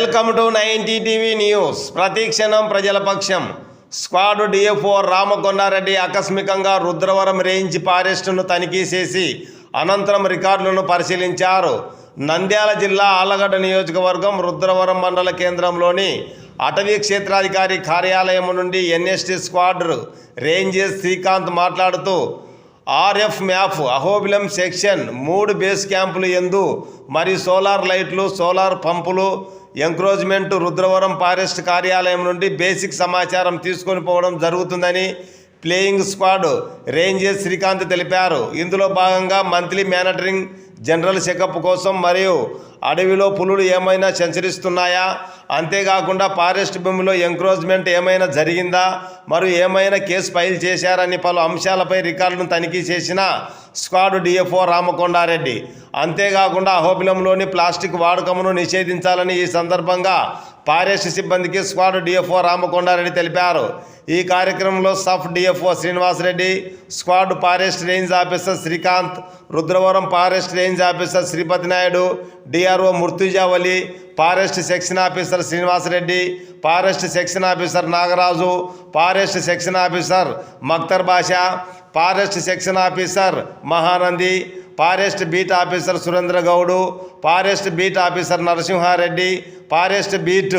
Welcome to ninety TV news ప్రతిక్షణం ప్రజల పక్షం. స్క్వాడ్ డిఎఫ్ఓ రామకొండారెడ్డి ఆకస్మికంగా రుద్రవరం రేంజ్ ఫారెస్ట్ను తనిఖీ చేసి అనంతరం రికార్డులను పరిశీలించారు. నంద్యాల జిల్లా ఆలగడ్డ నియోజకవర్గం రుద్రవరం మండల కేంద్రంలోని అటవీ క్షేత్రాధికారి కార్యాలయం నుండి ఎన్ఎస్టీ స్క్వాడ్ రేంజెస్ శ్రీకాంత్ మాట్లాడుతూ ఆర్ఎఫ్ మ్యాప్ అహోబిలం సెక్షన్ మూడు బేస్ క్యాంపులు ఎందు మరియు సోలార్ లైట్లు సోలార్ పంపులు ఎంక్రోజ్మెంట్ రుద్రవరం ఫారెస్ట్ కార్యాలయం నుండి బేసిక్ సమాచారం తీసుకొని పోవడం జరుగుతుందని ప్లేయింగ్ స్క్వాడ్ రేంజెస్ శ్రీకాంత్ తెలిపారు. ఇందులో భాగంగా మంత్లీ మానిటరింగ్ జనరల్ చెకప్ కోసం మరియు అడవిలో పులులు ఏమైనా సంచరిస్తున్నాయా? అంతేకాకుండా ఫారెస్ట్ భూమిలో ఎంక్రోచ్మెంట్ ఏమైనా జరిగిందా? మరి ఏమైనా కేసు ఫైల్ చేశారని పలు అంశాలపై రికార్డును తనిఖీ చేసిన స్క్వాడ్ డిఎఫ్ఓ రామకొండారెడ్డి. అంతేకాకుండా అహోబిలంలోని ప్లాస్టిక్ వాడకమును నిషేధించాలని ఈ సందర్భంగా ఫారెస్ట్ సిబ్బందికి స్క్వాడ్ డిఎఫ్ఓ రామకొండారెడ్డి తెలిపారు. ఈ కార్యక్రమంలో సఫ్ DFO Srinivasareddy squad forest range officer Srikanth Rudravaram forest range officer Sripathi Naidu DRO మృత్యుజావలి forest section officer Srinivasareddy forest section officer Nagaraju forest section officer Maktar Basha forest section officer Mahanandi forest beat officer Surendra Goud forest beat officer Narasimhareddy forest beat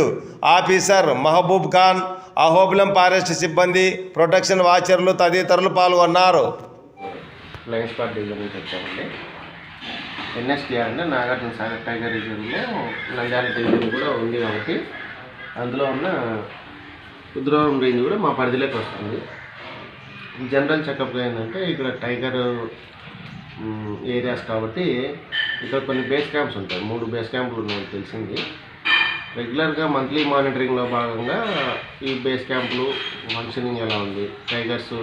officer Mahaboob Khan Ahobilam forest సిబ్బంది protection వాచర్లు తదితరులు పాల్గొన్నారు. Lines party NSTR అంటే Nagarjuna Sagar tiger రిజర్వ్లో Nandyal reserve కూడా ఉంది కాబట్టి అందులో ఉన్న రుద్రవరం రేంజ్ కూడా మా పరిధిలోకి వస్తుంది. జనరల్ చెకప్గా ఏంటంటే ఇక్కడ టైగర్ ఏరియాస్ కాబట్టి ఇక్కడ కొన్ని బేస్ క్యాంప్స్ ఉంటాయి. మూడు బేస్ క్యాంపులు ఉన్నాయి తెలిసింది. రెగ్యులర్గా మంత్లీ మానిటరింగ్లో భాగంగా ఈ బేస్ క్యాంపులు ఫంక్షనింగ్ ఎలా ఉంది? టైగర్స్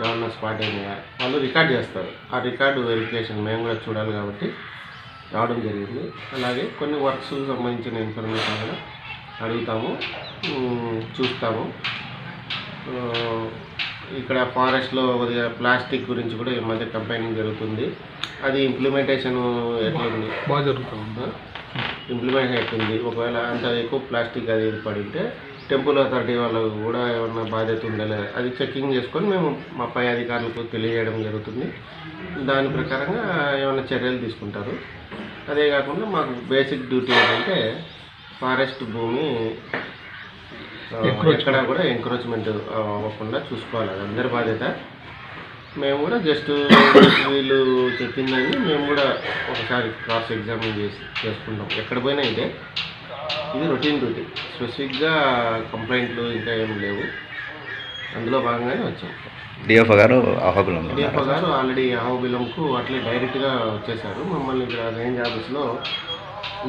ఏమన్నా స్పాట్ అయినాయా వాళ్ళు రికార్డ్ చేస్తారు. ఆ రికార్డు వెరిఫికేషన్ మేము కూడా చూడాలి కాబట్టి రావడం జరిగింది. అలాగే కొన్ని వర్క్స్ సంబంధించిన ఇన్ఫర్మేషన్ కూడా అడుగుతాము చూస్తాము. ఇక్కడ ఫారెస్ట్లో కొద్దిగా ప్లాస్టిక్ గురించి కూడా ఈ మధ్య కంపైనింగ్ జరుగుతుంది. అది ఇంప్లిమెంటేషన్ ఎట్లా ఉంది బాగా జరుగుతుంది. ఇంప్లిమెంట్ అవుతుంది ఒకవేళ అంత ఎక్కువ ప్లాస్టిక్ అది పడింటే టెంపుల్ అథారిటీ వాళ్ళకు కూడా ఏమన్నా బాధ్యత ఉందా అది చెక్కింగ్ చేసుకొని మేము మా పై అధికారులకు తెలియజేయడం జరుగుతుంది. దాని ప్రకారంగా ఏమైనా చర్యలు తీసుకుంటారు. అదే కాకుండా మాకు బేసిక్ డ్యూటీ ఏంటంటే ఫారెస్ట్ భూమి ఎక్కడా కూడా ఎంక్రోచ్మెంట్ అవ్వకుండా చూసుకోవాలి. అది అందరి బాధ్యత. మేము కూడా జస్ట్ వీళ్ళు చెప్పిందని మేము కూడా ఒకసారి క్రాస్ ఎగ్జామిన్ చేసి చేసుకుంటాం. ఎక్కడ పోయినా ఇదే. ఇది రొటీన్ డ్యూటీ స్పెసిఫిక్గా కంప్లైంట్లు ఇంకా ఏం లేవు. అందులో భాగంగానే వచ్చాం. డిఎఫ్ఓ గారు అహోబిలం డిఎఫ్ఓ గారు ఆల్రెడీ అహోబిలంకు అట్లే డైరెక్ట్గా వచ్చేసారు. మమ్మల్ని ఇక్కడ రేంజ్ ఆఫీస్లో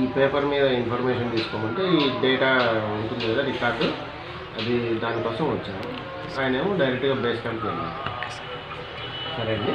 ఈ పేపర్ మీద ఇన్ఫర్మేషన్ తీసుకోమంటే ఈ డేటా ఉంటుంది కదా రికార్డు అది దానికోసం వచ్చాను ఆయన ఏమో డైరెక్ట్గా బేస్ క్యాంప్ సరే అండి.